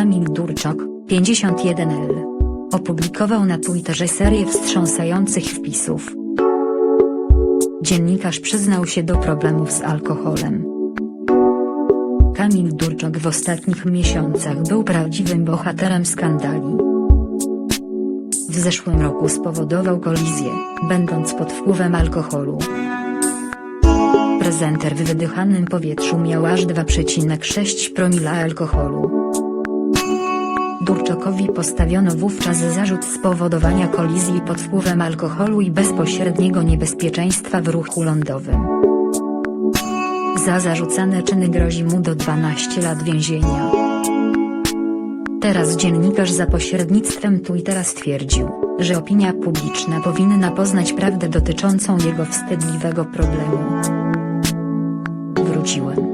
Kamil Durczok, 51L. Opublikował na Twitterze serię wstrząsających wpisów. Dziennikarz przyznał się do problemów z alkoholem. Kamil Durczok w ostatnich miesiącach był prawdziwym bohaterem skandali. W zeszłym roku spowodował kolizję, będąc pod wpływem alkoholu. Prezenter w wydychanym powietrzu miał aż 2,6 promila alkoholu. Durczokowi postawiono wówczas zarzut spowodowania kolizji pod wpływem alkoholu i bezpośredniego niebezpieczeństwa w ruchu lądowym. Za zarzucane czyny grozi mu do 12 lat więzienia. Teraz dziennikarz za pośrednictwem Twittera stwierdził, że opinia publiczna powinna poznać prawdę dotyczącą jego wstydliwego problemu. Wróciłem.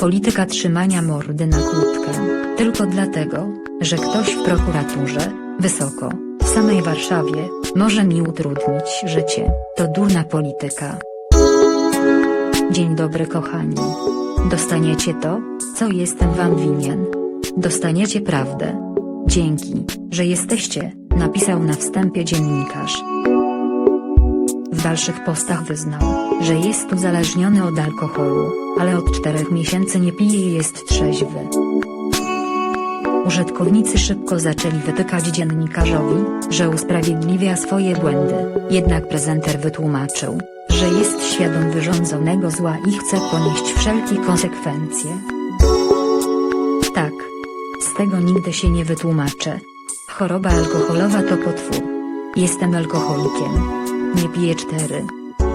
Polityka trzymania mordy na kłódkę, tylko dlatego, że ktoś w prokuraturze, wysoko, w samej Warszawie, może mi utrudnić życie, to durna polityka. Dzień dobry kochani. Dostaniecie to, co jestem wam winien. Dostaniecie prawdę. Dzięki, że jesteście, napisał na wstępie dziennikarz. W dalszych postach wyznał, że jest uzależniony od alkoholu, ale od czterech miesięcy nie pije i jest trzeźwy. Użytkownicy szybko zaczęli wytykać dziennikarzowi, że usprawiedliwia swoje błędy, jednak prezenter wytłumaczył, że jest świadom wyrządzonego zła i chce ponieść wszelkie konsekwencje. Tak. Z tego nigdy się nie wytłumaczę. Choroba alkoholowa to potwór. Jestem alkoholikiem. Nie piję cztery.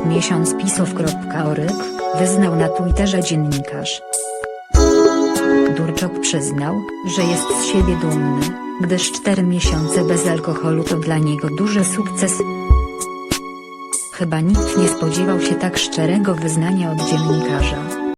Miesiąc pisów.oryk, wyznał na Twitterze dziennikarz. Durczok przyznał, że jest z siebie dumny, gdyż cztery miesiące bez alkoholu to dla niego duży sukces. Chyba nikt nie spodziewał się tak szczerego wyznania od dziennikarza.